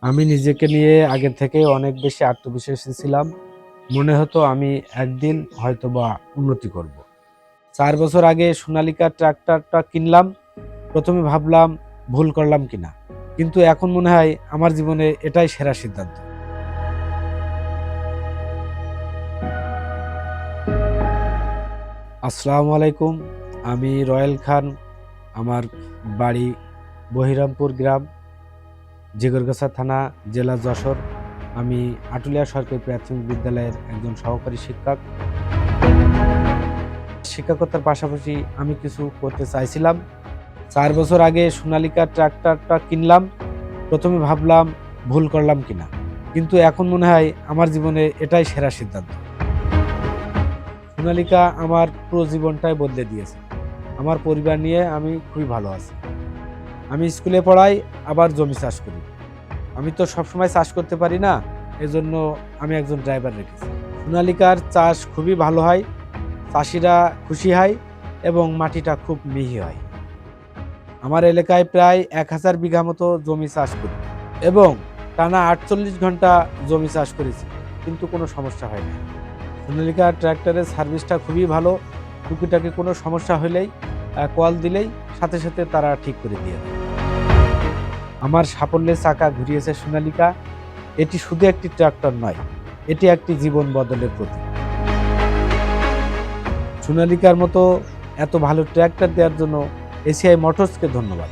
আমি নিজেকে নিয়ে আগে থেকে অনেক বেশি আত্মবিশ্বাসী ছিলাম। মনে হতো আমি একদিন হয়তো বা উন্নতি করব। চার বছর আগে সোনালিকা ট্রাক্টরটা কিনলাম। প্রথমে ভাবলাম ভুল করলাম কিনা। কিন্তু এখন মনে হয় আমার জীবনে এটাই সেরা সিদ্ধান্ত। আসসালামু আলাইকুম। আমি রয়েল খান। আমার বাড়ি বহিরামপুর গ্রাম। জিগরগাছা থানা, জেলা যশোর। আমি আটুলিয়া সরকারি প্রাথমিক বিদ্যালয়ের একজন সহকারী শিক্ষক। শিক্ষকতার পাশাপাশি আমি কিছু করতে চাইছিলাম। চার বছর আগে সোনালিকা ট্রাক্টরটা কিনলাম। প্রথমে ভাবলাম ভুল করলাম কিনা। কিন্তু এখন মনে হয় আমার জীবনে এটাই সেরা সিদ্ধান্ত। সোনালিকা আমার পুরো জীবনটাই বদলে দিয়েছে। আমার পরিবার নিয়ে আমি খুবই ভালো আছি। আমি স্কুলে পড়াই, আবার জমি চাষ করি। আমি তো সবসময় চাষ করতে পারি না, এজন্য আমি একজন ড্রাইভার রেখেছি। সোনালিকার চাষ খুবই ভালো হয়, চাষিরা খুশি হয় এবং মাটিটা খুব মিহি হয়। আমার এলাকায় প্রায় এক হাজার বিঘা মতো জমি চাষ করি এবং টানা আটচল্লিশ ঘণ্টা জমি চাষ করেছি, কিন্তু কোনো সমস্যা হয় না। সোনালিকা ট্র্যাক্টরের সার্ভিসটা খুবই ভালো, টুকিটাকি কোনো সমস্যা হলেই কল দিলেই সাথে সাথে তারা ঠিক করে দিয়ে দেয়। আমার সাফল্যের চাকা ঘুরিয়েছে সোনালিকা। এটি শুধু একটি ট্রাক্টর নয়, এটি একটি জীবন বদলের প্রতীক। সোনালিকার মতো এত ভালো ট্র্যাক্টর দেওয়ার জন্য এসিআই মোটরসকে ধন্যবাদ।